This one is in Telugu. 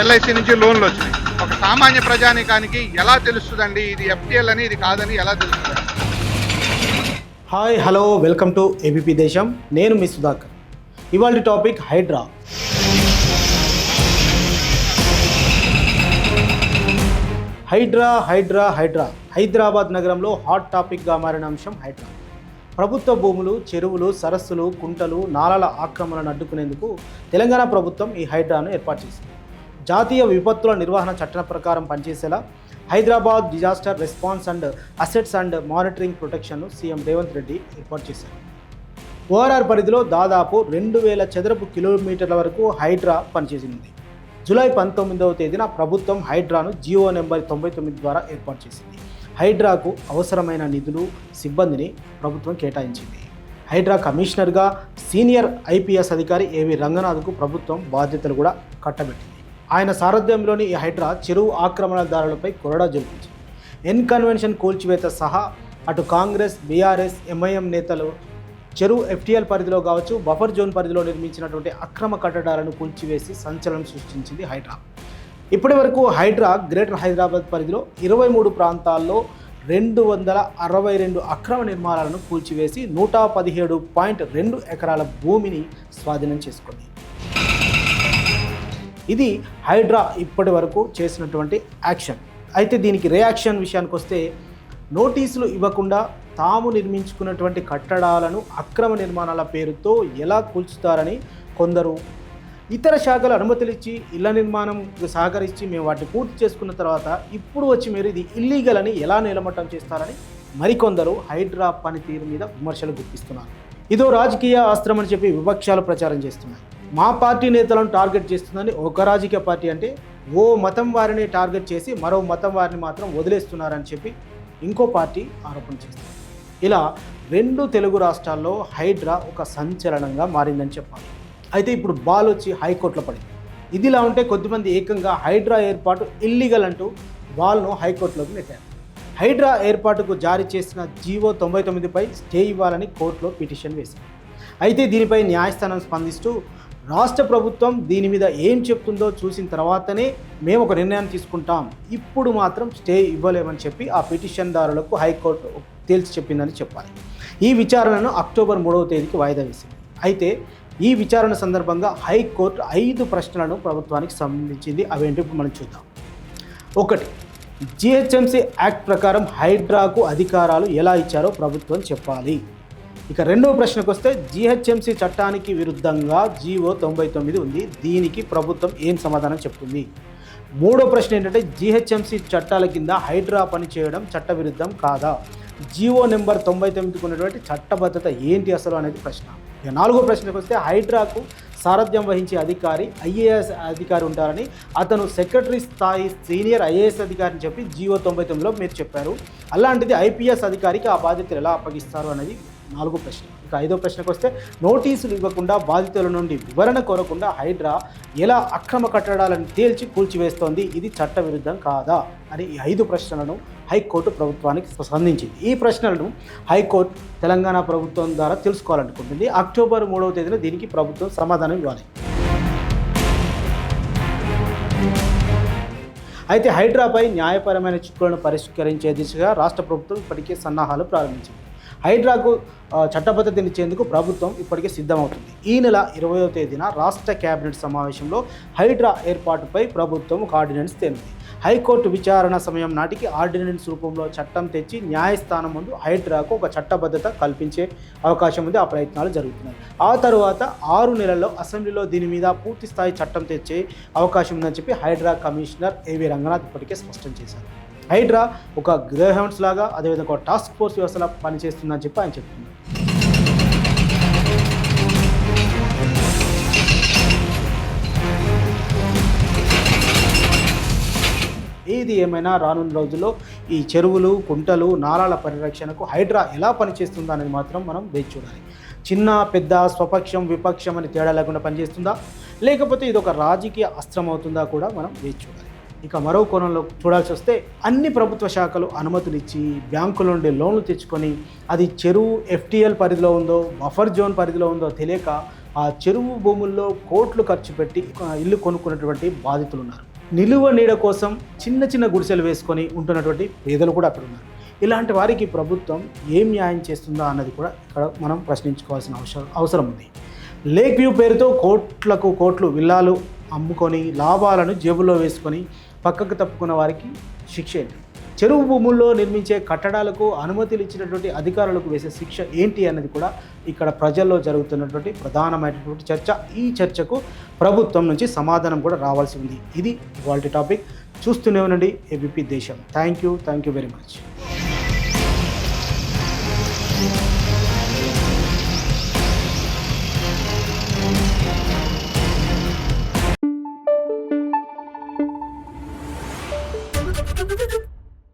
ఎల్ఐసి నుంచి లోన్లు వచ్చినాయి. ఒక సామాన్య ప్రజానికానికి ఎలా తెలుస్తుందండి? ఇది ఎఫ్టిఎల్ అని ఇది కాదని ఎలా తెలుస్తుంది? Hi hello welcome to ABP Desam. నేను మీ సుధాకర్. ఇవాళ టాపిక్ హైడ్రా. హైడ్రా హైడ్రా హైడ్రా. హైదరాబాద్ నగరంలో హాట్ టాపిక్గా మారిన అంశం హైడ్రా. ప్రభుత్వ భూములు చెరువులు సరస్సులు కుంటలు నాలల ఆక్రమణను అడ్డుకునేందుకు తెలంగాణ ప్రభుత్వం ఈ హైడ్రాను ఏర్పాటు చేసింది. జాతీయ విపత్తుల నిర్వహణ చట్టం ప్రకారం పనిచేసేలా Hyderabad disaster response and assets and monitoring ప్రొటెక్షన్ను CM Revanth Reddy ఏర్పాటు చేశారు. ఓఆర్ఆర్ పరిధిలో దాదాపు రెండు వేల చదరపు కిలోమీటర్ల వరకు హైడ్రా పనిచేసింది. జూలై పంతొమ్మిదవ తేదీన ప్రభుత్వం హైడ్రాను జియో నెంబర్ తొంభై తొమ్మిది ద్వారా ఏర్పాటు చేసింది. హైడ్రాకు అవసరమైన నిధులు సిబ్బందిని ప్రభుత్వం కేటాయించింది. హైడ్రా కమిషనర్గా సీనియర్ ఐపీఎస్ అధికారి ఏవి రంగనాథ్కు ప్రభుత్వం బాధ్యతలు కూడా కట్టబెట్టింది. ఆయన సారథ్యంలోని ఈ హైడ్రా చెరువు ఆక్రమణదారులపై కొరడా జరుపుతుంది ఎన్ కన్వెన్షన్ కూల్చివేత సహా అటు కాంగ్రెస్ బీఆర్ఎస్ ఎంఐఎం నేతలు చెరువు ఎఫ్టీఎల్ పరిధిలో కావచ్చు బఫర్ జోన్ పరిధిలో నిర్మించినటువంటి అక్రమ కట్టడాలను కూల్చివేసి సంచలనం సృష్టించింది హైడ్రా. ఇప్పటి వరకు హైడ్రా గ్రేటర్ హైదరాబాద్ పరిధిలో ఇరవై మూడు ప్రాంతాల్లో రెండు వందల అరవై రెండు అక్రమ నిర్మాణాలను కూల్చివేసి నూట పదిహేడు పాయింట్ రెండు ఎకరాల భూమిని స్వాధీనం చేసుకుంది. ఇది హైడ్రా ఇప్పటి వరకు చేసినటువంటి యాక్షన్. అయితే దీనికి రియాక్షన్ విషయానికి వస్తే నోటీసులు ఇవ్వకుండా తాము నిర్మించుకున్నటువంటి కట్టడాలను అక్రమ నిర్మాణాల పేరుతో ఎలా కూల్చుతారని కొందరు ఇతర శాఖలు అనుమతులు ఇచ్చి ఇళ్ళ నిర్మాణం సహకరించి మేము వాటిని పూర్తి చేసుకున్న తర్వాత ఇప్పుడు వచ్చి మీరు ఇది ఇల్లీగల్ అని ఎలా నిలమట్టం చేస్తారని మరికొందరు హైడ్రా పనితీరు మీద విమర్శలు గుర్తిస్తున్నారు ఇదో రాజకీయ అస్త్రం అని చెప్పి విపక్షాలు ప్రచారం చేస్తున్నాయి. మా పార్టీ నేతలను టార్గెట్ చేస్తుందని ఒక రాజకీయ పార్టీ అంటే ఓ మతం వారిని టార్గెట్ చేసి మరో మతం వారిని మాత్రం వదిలేస్తున్నారని చెప్పి ఇంకో పార్టీ ఆరోపణ చేస్తుంది. ఇలా రెండు తెలుగు రాష్ట్రాల్లో హైడ్రా ఒక సంచలనంగా మారిందని చెప్పాలి. అయితే ఇప్పుడు బాల్ వచ్చి హైకోర్టులో పడింది. ఇదిలా ఉంటే కొద్దిమంది ఏకంగా హైడ్రా ఏర్పాటు ఇల్లీగల్ అంటూ బాల్ను హైకోర్టులోకి నెట్టారు. హైడ్రా ఏర్పాటుకు జారీ చేసిన జీవో తొంభై తొమ్మిదిపై స్టే ఇవ్వాలని కోర్టులో పిటిషన్ వేశారు అయితే దీనిపై న్యాయస్థానం స్పందిస్తూ రాష్ట్ర ప్రభుత్వం దీని మీద ఏం చెప్తుందో చూసిన తర్వాతనే మేము ఒక నిర్ణయం తీసుకుంటాం. ఇప్పుడు మాత్రం స్టే ఇవ్వలేమని చెప్పి ఆ పిటిషన్దారులకు హైకోర్టు తేల్చి చెప్పిందని చెప్పాలి. ఈ విచారణను అక్టోబర్ మూడవ తేదీకి వాయిదా వేసింది. అయితే ఈ విచారణ సందర్భంగా హైకోర్టు ఐదు ప్రశ్నలను ప్రభుత్వానికి సంబంధించింది అవేంటి మనం చూద్దాం. ఒకటి జిహెచ్ఎంసీ యాక్ట్ ప్రకారం హైడ్రాకు అధికారాలు ఎలా ఇచ్చారో ప్రభుత్వం చెప్పాలి. ఇక రెండవ ప్రశ్నకు వస్తే జిహెచ్ఎంసి చట్టానికి విరుద్ధంగా జీవో తొంభై తొమ్మిది ఉంది. దీనికి ప్రభుత్వం ఏం సమాధానం చెప్తుంది? మూడో ప్రశ్న ఏంటంటే జీహెచ్ఎంసీ చట్టాల కింద హైడ్రా పని చేయడం చట్టవిరుద్ధం కాదా? జీవో నెంబర్ తొంభై తొమ్మిదికి ఉన్నటువంటి చట్టబద్ధత ఏంటి అసలు అనేది ప్రశ్న. ఇక నాలుగో ప్రశ్నకు వస్తే హైడ్రాకు సారథ్యం వహించే అధికారి ఐఏఎస్ అధికారి ఉంటారని అతను సెక్రటరీ స్థాయి సీనియర్ ఐఏఎస్ అధికారిని చెప్పి జీవో తొంభై తొమ్మిదిలో మీరు చెప్పారు. అలాంటిది ఐపీఎస్ అధికారికి ఆ బాధ్యతలు ఎలా అప్పగిస్తారు అనేది నాలుగో ప్రశ్న. ఇక ఐదో ప్రశ్నకు వస్తే నోటీసులు ఇవ్వకుండా బాధితుల నుండి వివరణ కోరకుండా హైడ్రా ఎలా అక్రమ కట్టడాలను తేల్చి కూల్చివేస్తోంది? ఇది చట్టవిరుద్ధం కాదా? అని ఈ ఐదు ప్రశ్నలను హైకోర్టు ప్రభుత్వానికి స్పందించింది. ఈ ప్రశ్నలను హైకోర్టు తెలంగాణ ప్రభుత్వం ద్వారా తెలుసుకోవాలనుకుంటుంది. అక్టోబర్ మూడవ తేదీన దీనికి ప్రభుత్వం సమాధానం ఇవ్వాలి. అయితే హైడ్రాపై న్యాయపరమైన చిక్కులను పరిష్కరించే దిశగా రాష్ట్ర ప్రభుత్వం ఇప్పటికే సన్నాహాలు ప్రారంభించింది. హైడ్రాకు చట్టబద్ధతనిచ్చేందుకు ప్రభుత్వం ఇప్పటికే సిద్ధమవుతుంది. ఈ నెల ఇరవయో తేదీన రాష్ట్ర కేబినెట్ సమావేశంలో హైడ్రా ఏర్పాటుపై ప్రభుత్వం ఒక ఆర్డినెన్స్ తేలింది. హైకోర్టు విచారణ సమయం నాటికి ఆర్డినెన్స్ రూపంలో చట్టం తెచ్చి న్యాయస్థానం ముందు హైడ్రాకు ఒక చట్టబద్ధత కల్పించే అవకాశం ఉంది. ఆ ప్రయత్నాలు జరుగుతున్నాయి. ఆ తర్వాత ఆరు నెలల్లో అసెంబ్లీలో దీని మీద పూర్తి స్థాయి చట్టం తెచ్చే అవకాశం ఉందని చెప్పి హైడ్రా కమిషనర్ ఏవి రంగనాథ్ ఇప్పటికే స్పష్టం చేశారు. హైడ్రా ఒక గ్రేహౌండ్స్ లాగా అదేవిధంగా ఒక టాస్క్ ఫోర్స్ వ్యవస్థలా పనిచేస్తుందని చెప్పి ఆయన చెప్తున్నారు ఏది ఏమైనా రానున్న రోజుల్లో ఈ చెరువులు కుంటలు నాలాల పరిరక్షణకు హైడ్రా ఎలా పనిచేస్తుందా అనేది మాత్రం మనం వేచి చూడాలి. చిన్న పెద్ద స్వపక్షం విపక్షం అని తేడా లేకుండా పనిచేస్తుందా? లేకపోతే ఇది ఒక రాజకీయ అస్త్రం అవుతుందా కూడా మనం వేచి చూడాలి. ఇక మరో కోణంలో చూడాల్సి వస్తే అన్ని ప్రభుత్వ శాఖలు అనుమతులు ఇచ్చి బ్యాంకుల నుండి లోన్లు తెచ్చుకొని అది చెరువు ఎఫ్టీఎల్ పరిధిలో ఉందో బఫర్ జోన్ పరిధిలో ఉందో తెలియక ఆ చెరువు భూముల్లో కోట్లు ఖర్చు పెట్టి ఇల్లు కొనుక్కున్నటువంటి బాధితులు ఉన్నారు. నిలువ నీడ కోసం చిన్న చిన్న గుడిసెలు వేసుకొని ఉంటున్నటువంటి పేదలు కూడా అక్కడ ఉన్నారు. ఇలాంటి వారికి ప్రభుత్వం ఏం న్యాయం చేస్తుందా అన్నది కూడా ఇక్కడ మనం ప్రశ్నించుకోవాల్సిన అవసరం అవసరం ఉంది. లేక్ వ్యూ పేరుతో కోట్లకు కోట్లు విల్లాలు అమ్ముకొని లాభాలను జేబులో వేసుకొని పక్కకు తప్పుకున్న వారికి శిక్ష ఏంటి? చెరువు భూముల్లో నిర్మించే కట్టడాలకు అనుమతులు ఇచ్చినటువంటి అధికారులకు వేసే శిక్ష ఏంటి అన్నది కూడా ఇక్కడ ప్రజల్లో జరుగుతున్నటువంటి ప్రధానమైనటువంటి చర్చ. ఈ చర్చకు ప్రభుత్వం నుంచి సమాధానం కూడా రావాల్సి ఉంది. ఇది ఇవాళ టాపిక్. చూస్తూనే ఉండండి. ABP Desam. Thank you thank you very much